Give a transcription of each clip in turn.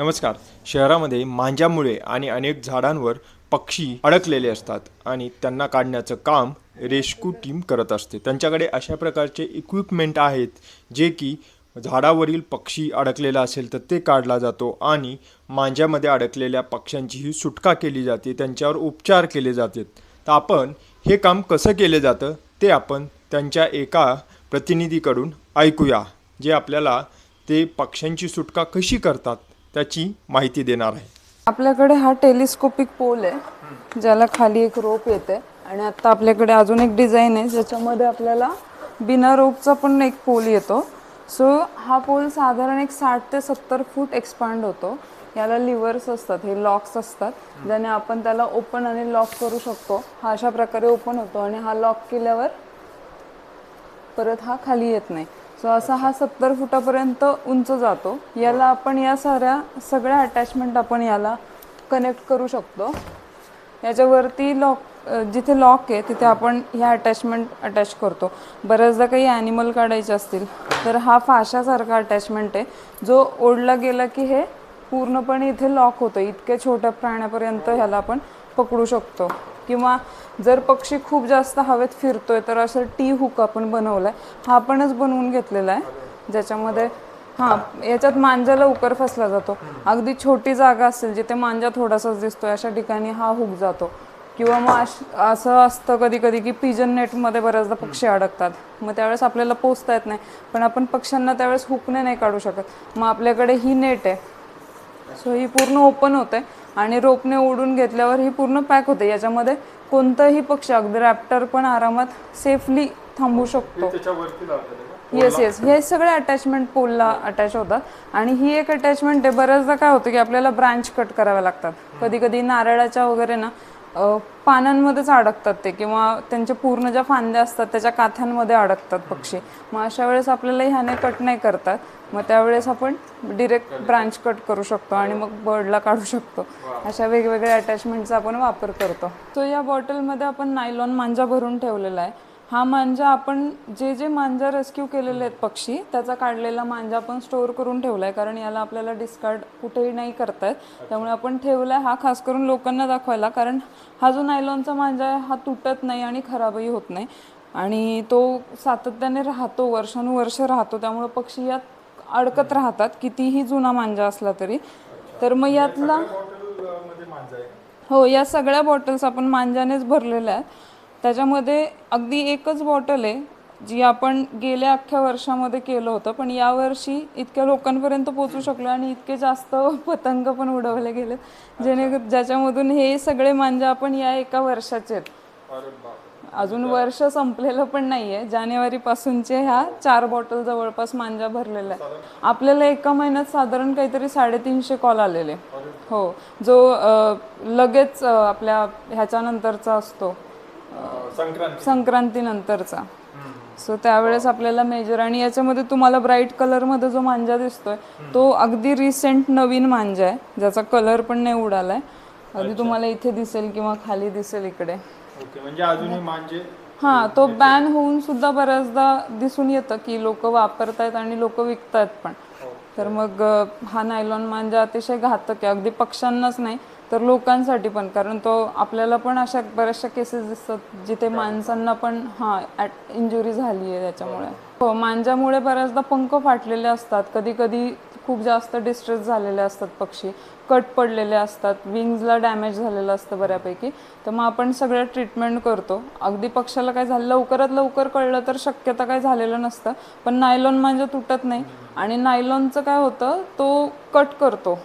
नमस्कार. शहरामध्ये मांजामुळे आणि अनेक झाडांवर पक्षी अडकलेले असतात आणि त्यांना काढण्याचं काम रेस्क्यू टीम करत असते. त्यांच्याकडे अशा प्रकारचे इक्विपमेंट आहेत जे की झाडावरील पक्षी अडकलेला असेल तर ते काढला जातो आणि मांजामध्ये अडकलेल्या पक्ष्यांचीही सुटका केली जाते त्यांच्यावर उपचार केले जातात तर आपण हे काम कसं केलं जातं ते आपण त्यांच्या एका प्रतिनिधीकडून ऐकूया जे आपल्याला ते पक्ष्यांची सुटका कशी करतात. त्याची माहिती देणार आहे. आपल्याकडे हा टेलिस्कोपिक पोल आहे ज्याला खाली एक रोप येते आणि आता आपल्याकडे अजून एक डिझाईन आहे ज्याच्यामध्ये आपल्याला बिना रोपचा पण एक पोल येतो. सो हा पोल साधारण एक साठ ते सत्तर फूट एक्सपांड होतो. याला लिव्हर्स असतात हे लॉक्स असतात ज्याने आपण त्याला ओपन आणि लॉक करू शकतो. हा अशा प्रकारे ओपन होतो आणि हा लॉक केल्यावर परत हा खाली येत नाही. सो असा हा सत्तर फुटापर्यंत उंच जातो. याला आपण या साऱ्या सगळ्या अटॅचमेंट आपण याला कनेक्ट करू शकतो. याच्यावरती लॉक जिथे लॉक आहे तिथे आपण ह्या अटॅचमेंट अटॅच करतो. बऱ्याचदा काही ॲनिमल काढायचे असतील तर हा फाशासारखा अटॅचमेंट आहे जो ओढला गेला की हे पूर्णपणे इथे लॉक होतं. इतक्या छोट्या प्राण्यापर्यंत ह्याला आपण पकडू शकतो. किंवा जर पक्षी खूप जास्त हवेत फिरतोय तर असं टी हुक आपण बनवलाय. हा आपणच बनवून घेतलेला आहे. ज्याच्यामध्ये हां याच्यात मांजा लवकर फसला जातो. अगदी छोटी जागा असेल जिथे मांजा थोडासाच दिसतोय अशा ठिकाणी हा हुक जातो. किंवा मग असं असतं कधी कधी की पिजन नेटमध्ये बऱ्याचदा पक्षी अडकतात. मग त्यावेळेस आपल्याला पोचता येत नाही. पण आपण पक्ष्यांना त्यावेळेस हुकने नाही काढू शकत. मग आपल्याकडे ही नेट आहे. सो ही पूर्ण ओपन होते आणि रोपने ओढून घेतल्यावर ही पूर्ण पॅक होते. याच्यामध्ये कोणताही पक्षी अगदी रॅप्टर पण आरामात सेफली थांबू शकतो. येस येस हे सगळे अटॅचमेंट पोलला अटॅच होतात आणि ही एक अटॅचमेंट आहे. बऱ्याचदा काय होतं की आपल्याला ब्रांच कट कराव्या लागतात. कधी कधी नारळाच्या वगैरे ना पानांमध्येच अडकतात ते किंवा त्यांच्या पूर्ण ज्या फांद्या असतात त्याच्या काथ्यांमध्ये अडकतात पक्षी. मग अशा वेळेस आपल्याला ह्याने कट नाही करतात मग त्यावेळेस आपण डिरेक्ट ब्रांच कट करू शकतो आणि मग बर्डला काढू शकतो. अशा वेगवेगळ्या अटॅचमेंटचा आपण वापर करतो. तो या बॉटलमध्ये आपण नायलॉन मांजा भरून ठेवलेला आहे. हा मांजा आपण जे जे मांजा रेस्क्यू केलेले आहेत पक्षी त्याचा काढलेला मांजा आपण स्टोअर करून ठेवला आहे कारण याला आपल्याला डिस्कार्ड कुठेही नाही करता येत. त्यामुळे आपण ठेवला आहे हा खास करून लोकांना दाखवायला कारण हा जो नायलॉनचा मांजा आहे हा तुटत नाही आणि खराबही होत नाही. आणि तो सातत्याने राहतो वर्षानुवर्ष राहतो त्यामुळे पक्षी यात अडकत राहतात कितीही जुना मांजा असला तरी. तर मग यातला हो या सगळ्या बॉटल्स आपण मांजानेच भरलेल्या आहेत. त्याच्यामध्ये अगदी एकच बॉटल आहे जी आपण गेल्या अख्ख्या वर्षामध्ये केलं होतं पण यावर्षी इतक्या लोकांपर्यंत पोचू शकलो आणि इतके जास्त पतंग पण उडवले गेले जेणे ज्याच्यामधून हे सगळे मांजा आपण या एका वर्षाचे आहेत. अजून वर्ष संपलेलं पण नाहीये जानेवारी पासूनचे ह्या चार बॉटल जवळपास मांजा भरलेल्या आहेत. आपल्याला एका महिन्यात साधारण काहीतरी साडेतीनशे कॉल आलेले. हो जो लगेच आपल्या ह्याच्यानंतरचा असतो. संक्रांतीनंतरचा. सो त्यावेळेस आपल्याला मेजर आणि याच्यामध्ये तुम्हाला ब्राईट कलरमध्ये जो मांजा दिसतोय तो अगदी रिसेंट नवीन मांजा आहे ज्याचा कलर पण नाही उडालाय. अगदी तुम्हाला इथे दिसेल किंवा खाली दिसेल इकडे. ओके म्हणजे अजूनही मांजे? हा तो बॅन होऊन सुद्धा बऱ्याचदा दिसून येतं की लोक वापरतायत आणि लोक विकतायत पण. तर मग हा नायलॉन मांजा अतिशय घातक आहे. अगदी पक्ष्यांनाच नाही तर लोकांसाठी पण कारण तो आपल्याला पण अशा बऱ्याचशा केसेस दिसतात जिथे माणसांना पण हा इंजुरी झाली आहे त्याच्यामुळे. हो मांजामुळे बऱ्याचदा पंख फाटलेले असतात. कधी कधी खूप जास्त डिस्ट्रेस झालेले असतात पक्षी. कट पडलेले असतात. विंग्सला डॅमेज झालेलं असतं बऱ्यापैकी. तर मग आपण सगळं ट्रीटमेंट करतो. अगदी पक्षाला काय झालं लवकरात लवकर कळलं तर शक्यता काय झालेलं नसतं. पण नायलॉन म्हणजे तुटत नाही. आणि नायलॉनचं काय होतं तो कट करतो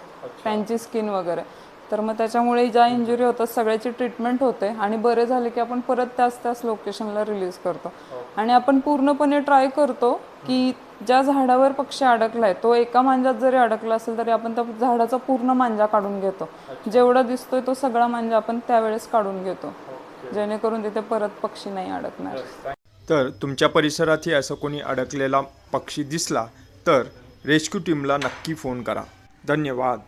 त्यांची स्किन वगैरे. तर मग त्याच्यामुळे ज्या इंजुरी होतात सगळ्याची ट्रीटमेंट होते आणि बरे झाले की आपण परत त्याच त्याच लोकेशनला रिलीज करतो. आणि आपण पूर्णपणे ट्राय करतो की ज्या झाडावर पक्षी अडकलाय तो एका मांजात जरी अडकला असेल तरी आपण त्या झाडाचा पूर्ण मांजा काढून घेतो. जेवढा दिसतोय तो सगळा मांजा आपण त्यावेळेस काढून घेतो. जेणेकरून तिथे परत पक्षी नाही अडकणार. तर तुमच्या परिसरातही असं कोणी अडकलेला पक्षी दिसला तर रेस्क्यू टीमला नक्की फोन करा. धन्यवाद.